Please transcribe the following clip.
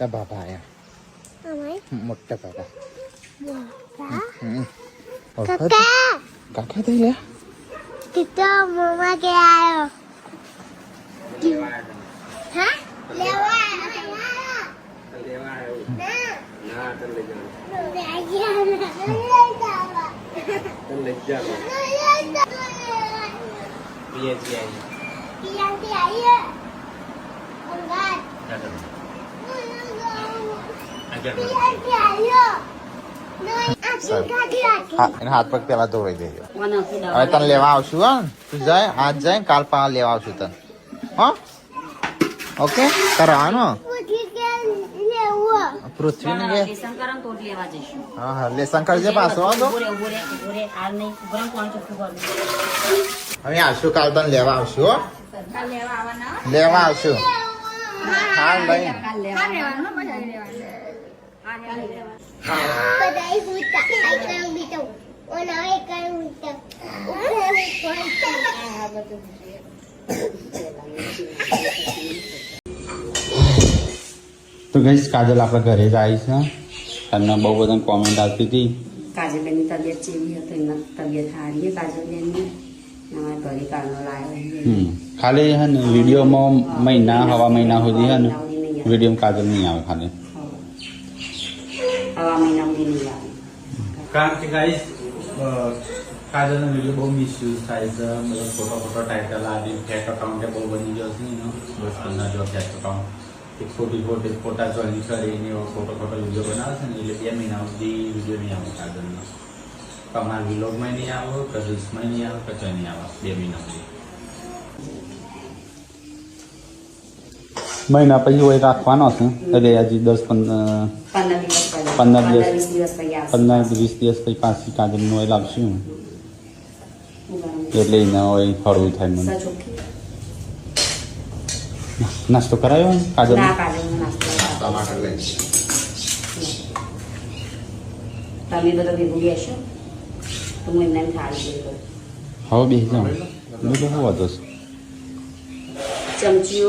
મોટા બાબા હમ, મોટા બાબા. તો? કાકા? થઈ લે. મમ્મા કે હા? લેવા ના જાવા અંગાત. હાથ પગ પેલા ધોવાઈ દેજો મને આખી દવા હવે તને લેવા આવશું હા તું જાય આજ જાય કાલ પા લેવા આવશું તને હા ઓકે કરવાનો પૂછી કે લેવું પૃથ્વીને ના, કે લેસન કરો ને તો જ લેવા જઈશું હા હા લેસન કરજે પાછો વાંધો ઉભો રે, ઉભો રે, ઉભો રે. હાલ નહીં. ઉભો રે, કોણ ચોખ્ખું કરવું? હવે આવશું કાલ તને લેવા આવશું હો લેવા આવશું હાલ લઈ કાલ લેવા. Padahal huta. Ay, kang bitaw. Wala ay kang huta. તો ગઈ કાજલ આપણે ઘરે જ આવી છે અને બહુ બધા કોમેન્ટ આવતી હતી કાજલબેનની તબિયત જેવી હતી એમના તબિયત સારી છે કાજલબેનની અમારા ઘરે કાલનો લાવ્યો હમ. ખાલી હે ને વિડીયોમાં મહિના હવા મહિના સુધી હે ને વિડીયોમાં કાજલ નહીં આવે ખાલી નહીં આવે કારણ કે ગાઈસ કાજલનો વીડિયો બહુ મિસયુઝ થાય છે. મતલબ ખોટા ખોટા ટાઇટલ આદિ ફેક અકાઉન્ટ બહુ બની ગયો છે એનો બસ પંદર જો ફેક અકાઉન્ટ એક ખોટી ખોટી ખોટા જોઈન કરીને એવો ખોટો ખોટો વીડિયો બનાવે છે ને એટલે બે મહિના સુધી વીડિયો નહીં આવે કાજલનો. તમારા વિલોગમાં નહીં આવો કે રીલ્સમાં નહીં આવે કે નહીં આવે બે મહિના સુધી. મહિના પછી હોય રાખવાનો છે. એટલે હજી દસ પંદર પંદર દિવસ પંદર વીસ દિવસ પછી આવશે પછી કાજલનું હોય લાવશું એટલે એને ઓઇલ ફરવું થાય મને. નાસ્તો કરાયો કાજલ તમે બધો ભેગું બેસો. તો હું એમને થાળી હવે બેસી જાઉં. બધું શું છે ચમચીઓ